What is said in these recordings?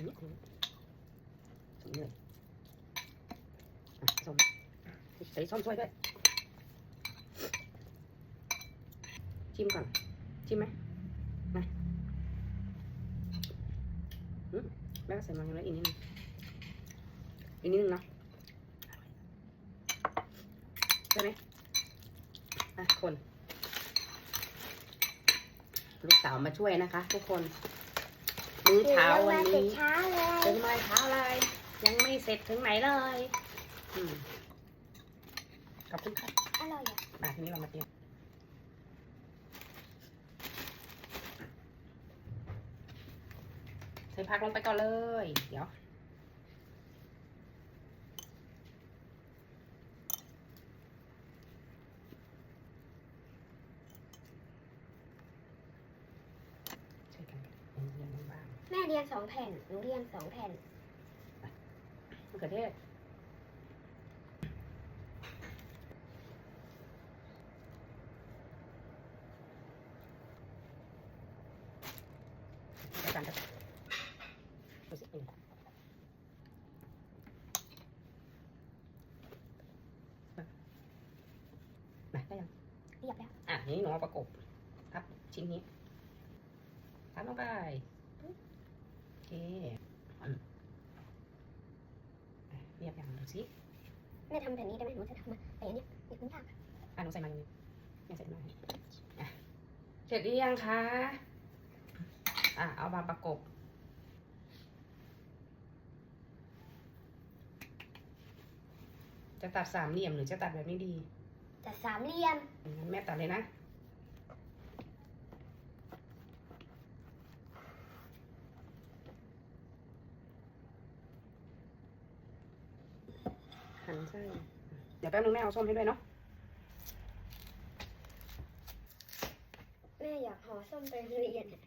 อืมสมเลยอะสมใส่ส้มช่วยด้วย ชิมก่อน ชิมไหมมาอืมแล้วก็ใส่มันแล้วอีกนิดนึงอีกนิดนึงเนาะใช่ไหมอะคน ลูกสาวมาช่วยนะคะ ทุกคน มื้อเช้าวันเด็กนี้เช้าเลยถึงมาเช้าเลย ยังไม่เสร็จถึงไหนเลยอืมขอบคุณครับอร่อยมาทีนี้เรามาเตรียมใส่ผักลงไปก่อนเลย เดี๋ยว แม่เรียนสองแผ่นหนูเรียนสองแผ่นมะเขือเทศแล้วกันครับดูสิเองมาได้ยังเรียบแล้ว อะทีนี้หนูเอาประกบ ครับ ชิ้นนี้ทับลงไปโอ เคอืมอะเรียบยังดูสิแม่ทำแผ่นนี้ได้ไหมหนูจะทำมาแต่อันเนี้ยอย่าเพิ่งยากอะอะหนูใส่มาอย่างนี้เนี่ยใส่มาอะเสร็จหรือยังคะ อะ เอามาประกบจะตัดสามเหลี่ยมหรือจะตัดแบบนี้ดีจัดสามเหลี่ยมงั้นแม่ตัดเลยนะ หันใช่ เดี๋ยวแป๊บนึงแม่เอาส้มให้ด้วยเนาะ แม่อยากห่อส้มไปเรียนอะ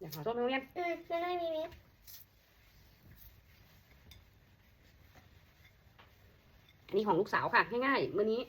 อยากหาส้มไปโรงเรียน อืมมันไม่มีเม็ดอันนี้ของลูกสาวค่ะ ง่ายๆมื้อนี้